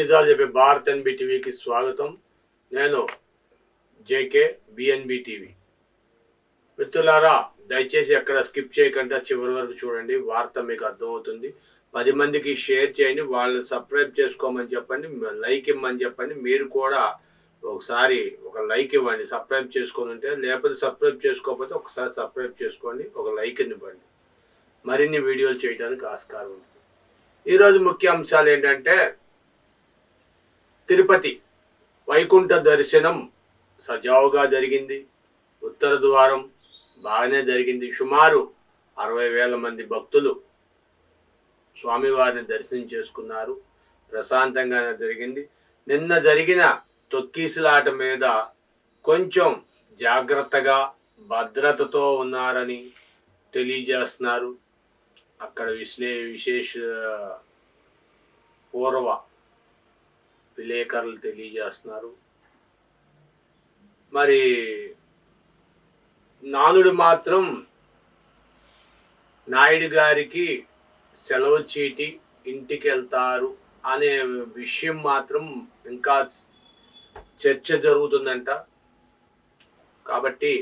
నిజాలు చెప్పే భారత్ ఎన్బి టీవీకి స్వాగతం. నేను జేకే బిఎన్బి టీవీ మిత్రులారా దయచేసి ఎక్కడ స్కిప్ చేయకుండా చివరి వరకు చూడండి వార్త మీకు అర్థమవుతుంది. పది మందికి షేర్ చేయండి వాళ్ళని సబ్స్క్రైబ్ చేసుకోమని చెప్పండి లైక్ ఇమ్మని చెప్పండి. మీరు కూడా ఒకసారి ఒక లైక్ ఇవ్వండి సబ్స్క్రైబ్ చేసుకొని ఉంటే లేకపోతే సబ్స్క్రైబ్ చేసుకోకపోతే ఒకసారి సబ్స్క్రైబ్ చేసుకోండి ఒక లైక్ ఇవ్వండి. మరిన్ని వీడియోలు చేయడానికి ఆస్కారం ఉంది. ఈరోజు ముఖ్య అంశాలు ఏంటంటే తిరుపతి వైకుంఠ దర్శనం సజావుగా జరిగింది. ఉత్తర ద్వారం బాగానే జరిగింది. సుమారు అరవై వేల మంది భక్తులు స్వామివారిని దర్శనం చేసుకున్నారు. ప్రశాంతంగానే జరిగింది. నిన్న జరిగిన తొక్కీసులాట మీద కొంచెం జాగ్రత్తగా భద్రతతో ఉన్నారని తెలియజేస్తున్నారు. అక్కడ విశ్లే విశేష పూర్వ విలేకరులు తెలియజేస్తున్నారు. మరి నానుడు మాత్రం నాయుడు గారికి సెలవు చీటి ఇంటికి వెళ్తారు అనే విషయం మాత్రం ఇంకా చర్చ జరుగుతుందంట. కాబట్టి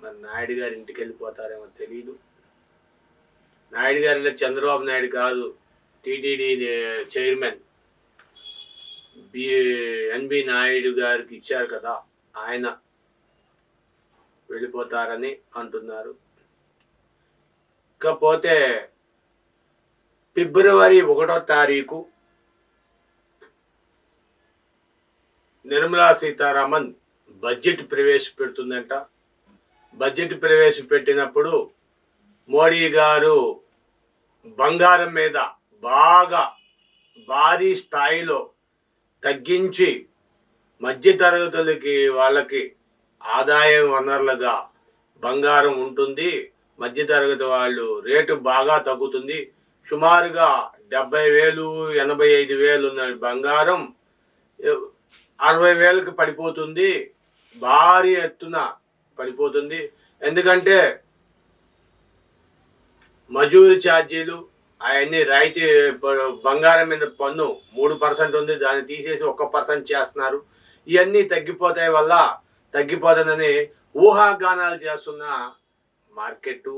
మరి నాయుడు గారి ఇంటికి వెళ్ళిపోతారేమో తెలియదు నాయుడు గారిలో అంటే చంద్రబాబు నాయుడు కాదు TTD chairman. B NB Naidu గారికి ఇచ్చారు కదా ఆయన వెళ్ళిపోతారని అంటున్నారు. ఇకపోతే ఫిబ్రవరి ఒకటో తారీఖు నిర్మలా సీతారామన్ బడ్జెట్ ప్రవేశపెడుతుందంట. బడ్జెట్ ప్రవేశపెట్టినప్పుడు మోడీ గారు బంగారం మీద బాగా భారీ స్థాయిలో తగ్గించి మధ్య తరగతులకి వాళ్ళకి ఆదాయ వనరులుగా బంగారం ఉంటుంది. మధ్య తరగతి వాళ్ళు రేటు బాగా తగ్గుతుంది. సుమారుగా డెబ్బై వేలు ఎనభై ఐదు వేలు ఉన్న బంగారం అరవై వేలకు పడిపోతుంది. భారీ ఎత్తున పడిపోతుంది. ఎందుకంటే మజూరి ఛార్జీలు అవన్నీ రాయితీ బంగారం మీద పన్ను మూడు పర్సెంట్ ఉంది దాన్ని తీసేసి ఒక్క పర్సెంట్ చేస్తున్నారు. ఇవన్నీ తగ్గిపోతాయి వల్ల తగ్గిపోతుందని ఊహాగానాలు చేస్తున్న మార్కెట్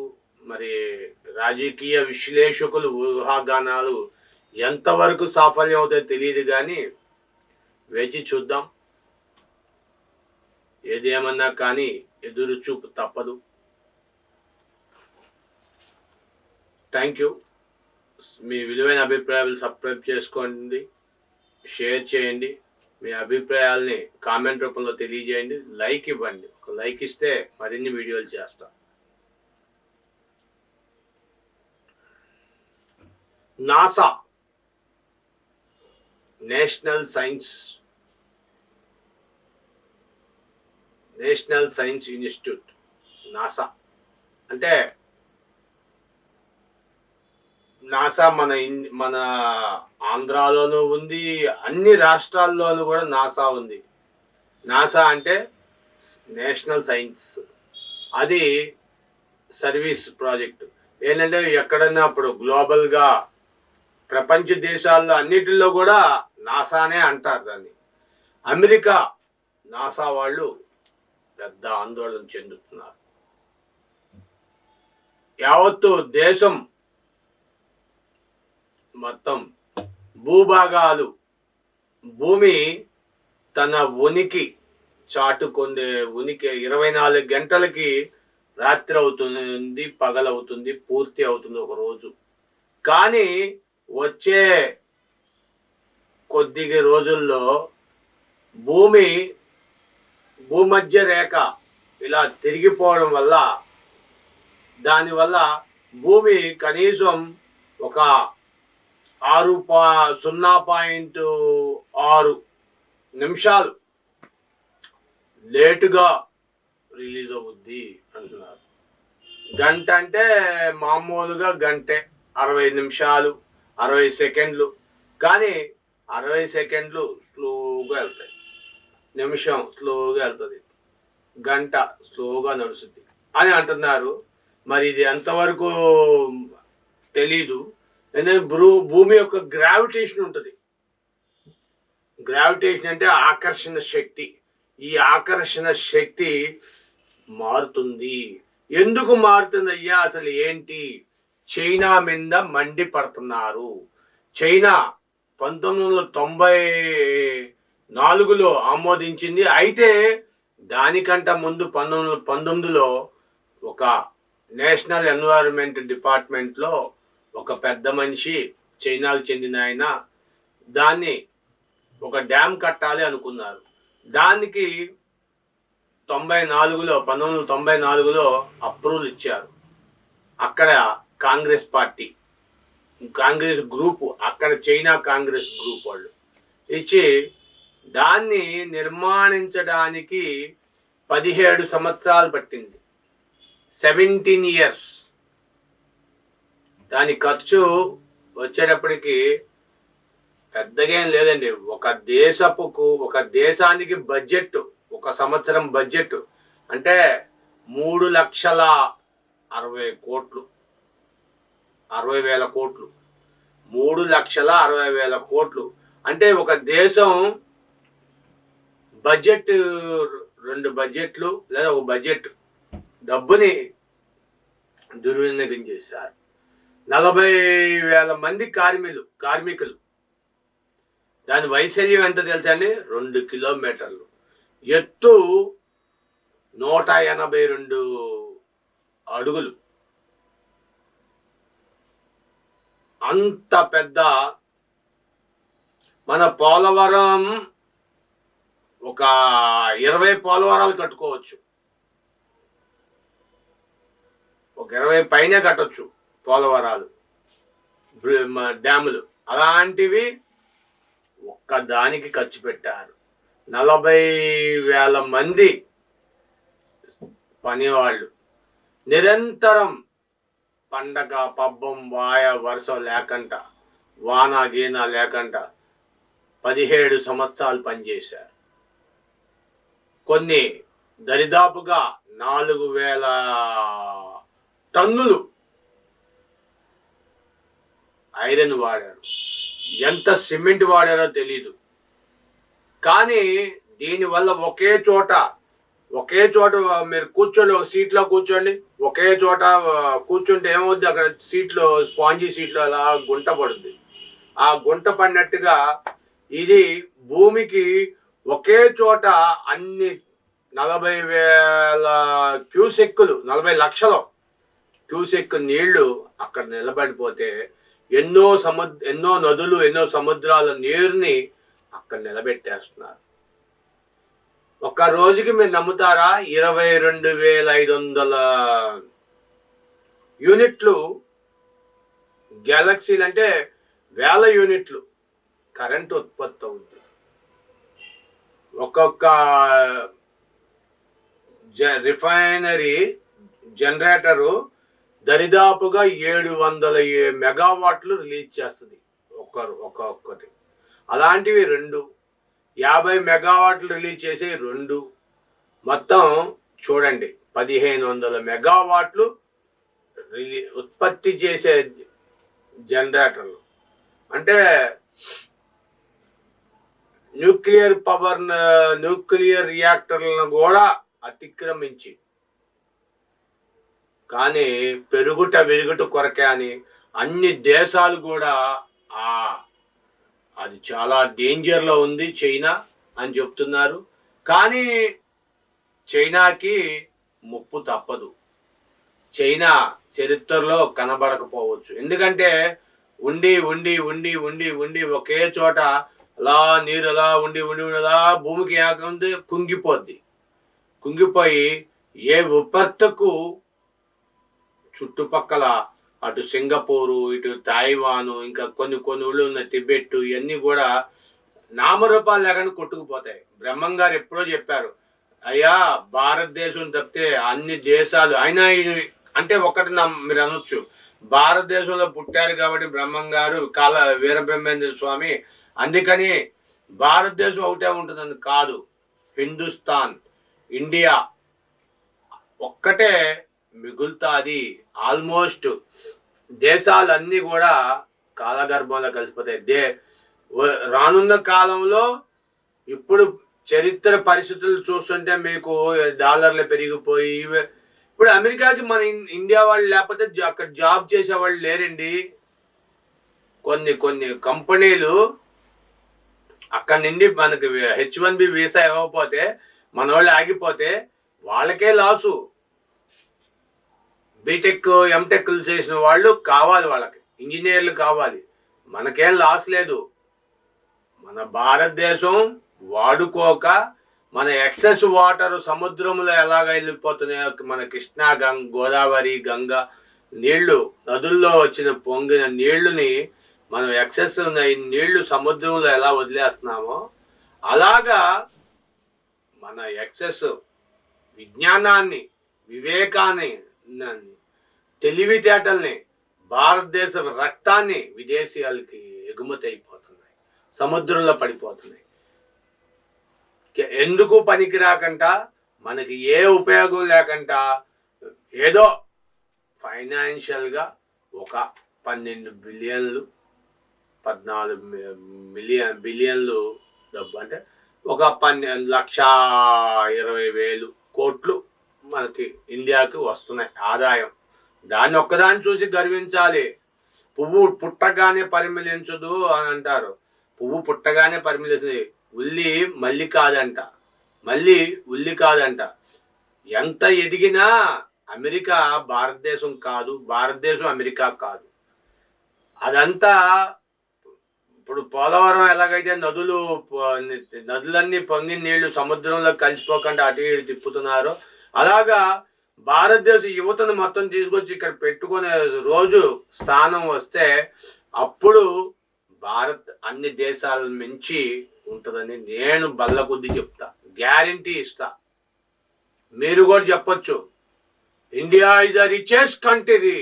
మరి రాజకీయ విశ్లేషకులు ఊహాగానాలు ఎంతవరకు సాఫల్యం అవుతాయో తెలియదు కానీ వేచి చూద్దాం. ఏదేమన్నా కానీ ఎదురు చూపు తప్పదు. Thank you. మీ విలువైన అభిప్రాయాలు సబ్స్క్రైబ్ చేసుకోండి షేర్ చేయండి మీ అభిప్రాయాల్ని కామెంట్ రూపంలో తెలియజేయండి లైక్ ఇవ్వండి. ఒక లైక్ ఇస్తే మరిన్ని వీడియోలు చేస్తాం. NASA National Science National Science Institute NASA. అంటే నాసా మన ఇన్ మన ఆంధ్రాలోనూ ఉంది అన్ని రాష్ట్రాల్లోనూ కూడా నాసా ఉంది. నాసా అంటే నేషనల్ సైన్స్. అది సర్వీస్ ప్రాజెక్ట్. ఏంటంటే ఎక్కడన్నా అప్పుడు గ్లోబల్గా ప్రపంచ దేశాల్లో అన్నిటిలో కూడా నాసానే అంటారు దాన్ని. అమెరికా నాసా వాళ్ళు పెద్ద ఆందోళన చెందుతున్నారు. యావత్తు దేశం మొత్తం భూభాగాలు. భూమి తన ఉనికి చాటుకునే ఉనికి ఇరవై నాలుగు గంటలకి రాత్రి అవుతుంది పగలవుతుంది పూర్తి అవుతుంది ఒక రోజు. కానీ వచ్చే కొద్ది రోజుల్లో భూమి భూమధ్య రేఖ ఇలా తిరిగిపోవడం వల్ల దానివల్ల భూమి కనీసం ఒక ఆరు పా సున్నా పాయింట్ ఆరు నిమిషాలు లేటుగా రిలీజ్ అవుద్ది అంటున్నారు. గంట అంటే మామూలుగా గంటే అరవై నిమిషాలు అరవై సెకండ్లు. కానీ అరవై సెకండ్లు స్లోగా వెళ్తాయి. నిమిషం స్లోగా వెళ్తుంది. గంట స్లోగా నడుస్తుంది. అని అంటున్నారు. మరి ఇది ఎంతవరకు తెలీదు. ఎందుకంటే భూ భూమి యొక్క గ్రావిటేషన్ ఉంటుంది. గ్రావిటేషన్ అంటే ఆకర్షణ శక్తి. ఈ ఆకర్షణ శక్తి మారుతుంది. ఎందుకు మారుతుంది అయ్యా అసలు ఏంటి? చైనా మీద మండి పడుతున్నారు చైనా పంతొమ్మిది వందల తొంభై నాలుగులో ఆమోదించింది. అయితే దానికంట ముందు పంతొమ్మిది వందల పంతొమ్మిదిలో ఒక నేషనల్ ఎన్వైరన్మెంట్ డిపార్ట్మెంట్లో ఒక పెద్ద మనిషి చైనాకు చెందిన ఆయన దాన్ని ఒక డ్యామ్ కట్టాలి అనుకున్నారు. దానికి తొంభై నాలుగులో పంతొమ్మిది వందల తొంభై నాలుగులో అప్రూవల్ ఇచ్చారు. అక్కడ కాంగ్రెస్ పార్టీ కాంగ్రెస్ గ్రూపు అక్కడ చైనా కాంగ్రెస్ గ్రూప్ వాళ్ళు ఇచ్చి దాన్ని నిర్మాణించడానికి పదిహేడు సంవత్సరాలు పట్టింది. Seventeen years. దాని ఖర్చు వచ్చేటప్పటికి పెద్దగా ఏం లేదండి. ఒక దేశపుకు ఒక దేశానికి బడ్జెట్ ఒక సంవత్సరం బడ్జెట్ అంటే మూడు లక్షల అరవై కోట్లు. అరవై వేల కోట్లు. మూడు లక్షల అరవై వేల కోట్లు. అంటే ఒక దేశం బడ్జెట్ రెండు బడ్జెట్లు లేదా ఒక బడ్జెట్ డబ్బుని దుర్వినియోగం చేశారు. నలభై వేల మంది కార్మికులు కార్మికులు. దాని వైశాల్యం ఎంత తెలుసా అండి? రెండు కిలోమీటర్లు. ఎత్తు నూట ఎనభై రెండు అడుగులు. అంత పెద్ద మన పోలవరం ఒక ఇరవై పోలవరాలు కట్టుకోవచ్చు. ఒక ఇరవై పైనే కట్టొచ్చు. పోలవరాలు డ్యాములు. అలాంటివి ఒక్కదానికి ఖర్చు పెట్టారు. నలభై వేల మంది పనివాళ్ళు. నిరంతరం పండగ పబ్బం వాయ వరుస లేకుండా వాన గీన లేకుండా పదిహేడు సంవత్సరాలు పనిచేశారు. కొన్ని దరిదాపుగా నాలుగు వేల టన్నులు ఐరన్ వాడారు. ఎంత సిమెంట్ వాడారో తెలీదు. కానీ దీనివల్ల ఒకే చోట ఒకే చోట మీరు కూర్చోండి ఒక సీట్లో కూర్చోండి ఒకే చోట కూర్చుంటే ఏమవుద్ది? అక్కడ సీట్లో స్పాంజీ సీట్లో అలా గుంట పడుద్ది. ఆ గుంట పడినట్టుగా ఇది భూమికి ఒకే చోట అన్ని నలభై వేల క్యూసెక్కులు నలభై లక్షలు క్యూసెక్ నీళ్ళు అక్కడ నిలబడిపోతే ఎన్నో సముద్ర ఎన్నో నదులు ఎన్నో సముద్రాల నీరుని అక్కడ నిలబెట్టేస్తున్నారు. ఒక రోజుకి మీరు నమ్ముతారా? ఇరవై రెండు వేల ఐదు వందల యూనిట్లు గ్యాలక్సీలు అంటే వేల యూనిట్లు కరెంట్ ఉత్పత్తి అవుతుంది ఒక్కొక్క జ రిఫైనరీ జనరేటరు దరిదాపుగా ఏడు వందల ఏ- మెగావాట్లు రిలీజ్ చేస్తుంది. ఒక్కరు ఒక్కొక్కటి. అలాంటివి రెండు. యాభై మెగావాట్లు రిలీజ్ చేసే రెండు. మొత్తం చూడండి పదిహేను వందల మెగావాట్లు రిలీ ఉత్పత్తి చేసే జనరేటర్లు. అంటే న్యూక్లియర్ పవర్ న్యూక్లియర్ రియాక్టర్లను కూడా అతిక్రమించి కానీ పెరుగుట విరుగుట కొరకే అని అన్ని దేశాలు కూడా ఆ అది చాలా డేంజర్లో ఉంది చైనా అని చెప్తున్నారు. కానీ చైనాకి ముప్పు తప్పదు. చైనా చరిత్రలో కనబడకపోవచ్చు. ఎందుకంటే ఉండి ఉండి ఉండి ఉండి ఉండి ఒకే చోట అలా నీరు అలా ఉండి ఉండి ఉండి అలా భూమికి ఏకంది కుంగిపోద్ది. కుంగిపోయి ఏ విపత్తుకు చుట్టుపక్కల అటు సింగపూరు ఇటు తాయివాను ఇంకా కొన్ని కొన్ని ఊళ్ళు ఉన్న టిబెట్ ఇవన్నీ కూడా నామరూపాలు లేకుండా కొట్టుకుపోతాయి. బ్రహ్మం గారు ఎప్పుడో చెప్పారు అయ్యా భారతదేశం తప్పితే అన్ని దేశాలు అయినా అంటే ఒకటి నా మీరు అనొచ్చు. భారతదేశంలో పుట్టారు కాబట్టి బ్రహ్మం గారు కాల వీరబ్రహ్మేంద్ర స్వామి అందుకని భారతదేశం ఒకటే ఉంటుందని కాదు. హిందుస్థాన్ ఇండియా ఒక్కటే మిగులుతాది. ఆల్మోస్ట్ దేశాలన్నీ కూడా కాలగర్భంలో కలిసిపోతాయి. దే రానున్న కాలంలో ఇప్పుడు చరిత్ర పరిస్థితులు చూస్తుంటే మీకు డాలర్లు పెరిగిపోయి ఇప్పుడు అమెరికాకి మన ఇన్- ఇండియా వాళ్ళు లేకపోతే జా- అక్కడ జాబ్ చేసే వాళ్ళు లేరండి. కొన్ని కొన్ని కంపెనీలు అక్కడి నుండి మనకి హెచ్ వన్ బి వీసా ఇవ్వకపోతే మన వాళ్ళు ఆగిపోతే వాళ్ళకే లాసు. బీటెక్ ఎంటెక్లు చేసిన వాళ్ళు కావాలి వాళ్ళకి. ఇంజనీర్లు కావాలి. మనకేం లాస్ లేదు. మన భారతదేశం వాడుకోక మన ఎక్సెస్ వాటర్ సముద్రంలో ఎలాగ వెళ్ళిపోతున్నాయో మన కృష్ణా గంగ గోదావరి గంగ నీళ్ళు నదుల్లో వచ్చిన పొంగిన నీళ్ళుని మనం ఎక్సెస్ ఉన్న ఈ నీళ్ళు సముద్రంలో ఎలా వదిలేస్తున్నామో అలాగా మన ఎక్సెస్ విజ్ఞానాన్ని వివేకాన్ని తెలివితేటల్ని భారతదేశ రక్తాన్ని విదేశీయాలకి ఎగుమతి అయిపోతున్నాయి. సముద్రంలో పడిపోతున్నాయి. ఎందుకు పనికి రాకంట? మనకి ఏ ఉపయోగం లేకుండా ఏదో ఫైనాన్షియల్గా ఒక పన్నెండు బిలియన్లు పద్నాలుగు మిలియన్ బిలియన్లు డబ్బు అంటే ఒక పన్నెండు లక్ష ఇరవై వేలు కోట్లు మనకి ఇండియాకి వస్తున్నాయి ఆదాయం. దాన్ని ఒక్కదాన్ని చూసి గర్వించాలి. పువ్వు పుట్టగానే పరిమళించదు అని అంటారు. పువ్వు పుట్టగానే పరిమళిస్తుంది. ఉల్లి మళ్ళీ కాదంట. మళ్ళీ ఉల్లి కాదంట. ఎంత ఎదిగినా అమెరికా భారతదేశం కాదు భారతదేశం అమెరికా కాదు. అదంతా ఇప్పుడు పోలవరం ఎలాగైతే నదులు నదులన్నీ పొంగి నీళ్ళు సముద్రంలో కలిసిపోకుండా అటు ఇటు తిప్పుతున్నారో అలాగా భారతదేశ యువతను మొత్తం తీసుకొచ్చి ఇక్కడ పెట్టుకునే రోజు స్థానం వస్తే అప్పుడు భారత్ అన్ని దేశాల మించి ఉంటుందని నేను బల్ల కొద్ది చెప్తా. గ్యారంటీ ఇస్తా. మీరు కూడా చెప్పొచ్చు. India is the richest country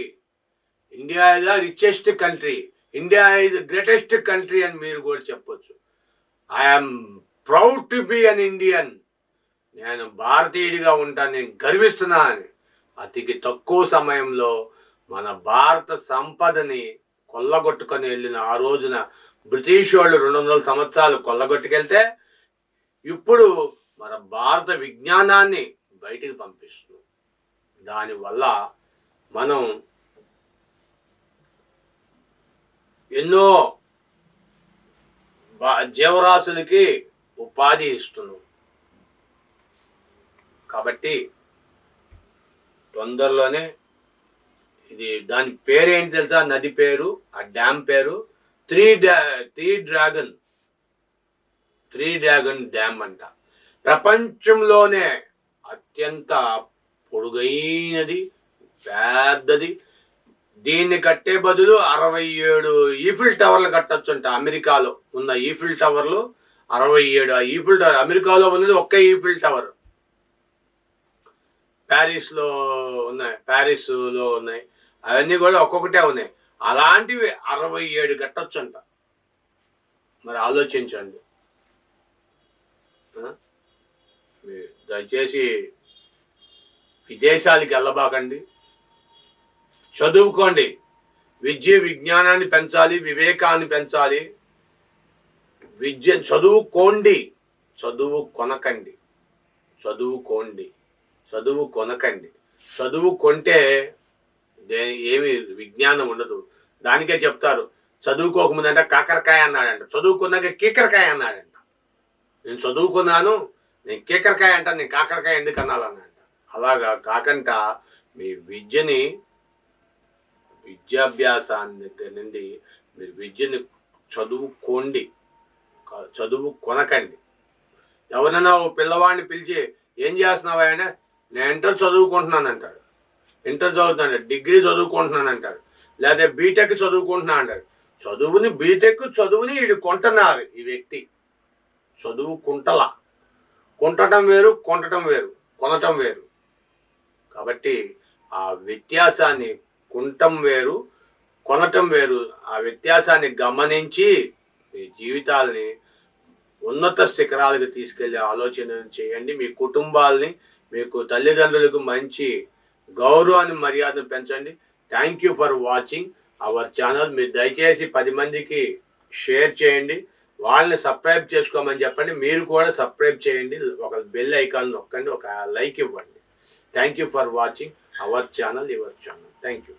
India is the richest country India is the greatest country అని మీరు కూడా చెప్పొచ్చు. I'm proud to be an Indian నేను భారతీయుడిగా ఉంటాను నేను గర్విస్తున్నా అని అతికి తక్కువ సమయంలో మన భారత సంపదని కొల్లగొట్టుకొని వెళ్ళిన ఆ రోజున బ్రిటిష్ వాళ్ళు రెండు వందల సంవత్సరాలు కొల్లగొట్టుకెళ్తే ఇప్పుడు మన భారత విజ్ఞానాన్ని బయటికి పంపిస్తున్నాం దానివల్ల మనం ఎన్నో జీవరాశులకి ఉపాధి ఇస్తున్నాం కాబట్టి తొందరలోనే ఇది దాని పేరు ఏంటి తెలుసా? నది పేరు ఆ డ్యామ్ పేరు three డ్యా three dragon. Three dragon dam అంట. ప్రపంచంలోనే అత్యంత పొడుగైనది పెద్దది. దీన్ని కట్టే బదులు అరవై ఏడు ఈఫిల్ టవర్లు కట్టొచ్చు అంట అమెరికాలో ఉన్న ఈఫిల్ టవర్లు. అరవై ఏడు ఆ ఈఫిల్ టవర్. అమెరికాలో ఉన్నది ఒక్క ఈఫిల్ టవర్. ప్యారిస్లో ఉన్నాయి ప్యారిస్లో ఉన్నాయి. అవన్నీ కూడా ఒక్కొక్కటే ఉన్నాయి. అలాంటివి అరవై ఏడు కట్టొచ్చంట. మరి ఆలోచించండి. దయచేసి విదేశాలకి వెళ్ళబాకండి. చదువుకోండి. విద్య విజ్ఞానాన్ని పెంచాలి వివేకాన్ని పెంచాలి. విద్య చదువుకోండి. చదువు కొనకండి. చదువుకోండి. చదువు కొనకండి. చదువు కొంటే ఏమి విజ్ఞానం ఉండదు. దానికే చెప్తారు. చదువుకోకముందంట కాకరకాయ అన్నాడంట. చదువుకున్నాక కీకరకాయ అన్నాడంట. నేను చదువుకున్నాను నేను కీకరకాయ అంట నేను కాకరకాయ ఎందుకు అనాలన్నాడంట. అలాగా కాకంట మీ విద్యని విద్యాభ్యాసాన్ని దగ్గర నుండి మీరు విద్యని చదువుకోండి. చదువు కొనకండి. ఎవరైనా ఓ పిల్లవాడిని పిలిచి ఏం చేస్తున్నావా ఆయన? నేను ఇంటర్ చదువుకుంటున్నాను అంటాడు ఇంటర్ చదువుతున్నాడు డిగ్రీ చదువుకుంటున్నాను అంటాడు లేదా బీటెక్ చదువుకుంటున్నా అంటాడు. చదువుని బీటెక్ చదువుని వీడు కొంటున్నారు ఈ వ్యక్తి. చదువు కుంటల కుంటటం వేరు కొంటటం వేరు కొనటం వేరు. కాబట్టి ఆ వ్యత్యాసాన్ని కుంటం వేరు కొనటం వేరు. ఆ వ్యత్యాసాన్ని గమనించి మీ జీవితాల్ని ఉన్నత శిఖరాలకు తీసుకెళ్ళే ఆలోచన చేయండి. మీ కుటుంబాల్ని మీకు తల్లిదండ్రులకు మంచి గౌరవాన్ని మర్యాదను పెంచండి. Thank you for watching our channel మీరు దయచేసి పది మందికి షేర్ చేయండి. వాళ్ళని సబ్స్క్రైబ్ చేసుకోమని చెప్పండి. మీరు కూడా సబ్స్క్రైబ్ చేయండి. ఒక బెల్ ఐకాన్ నొక్కండి. ఒక లైక్ ఇవ్వండి. Thank you for watching our channel your channel thank you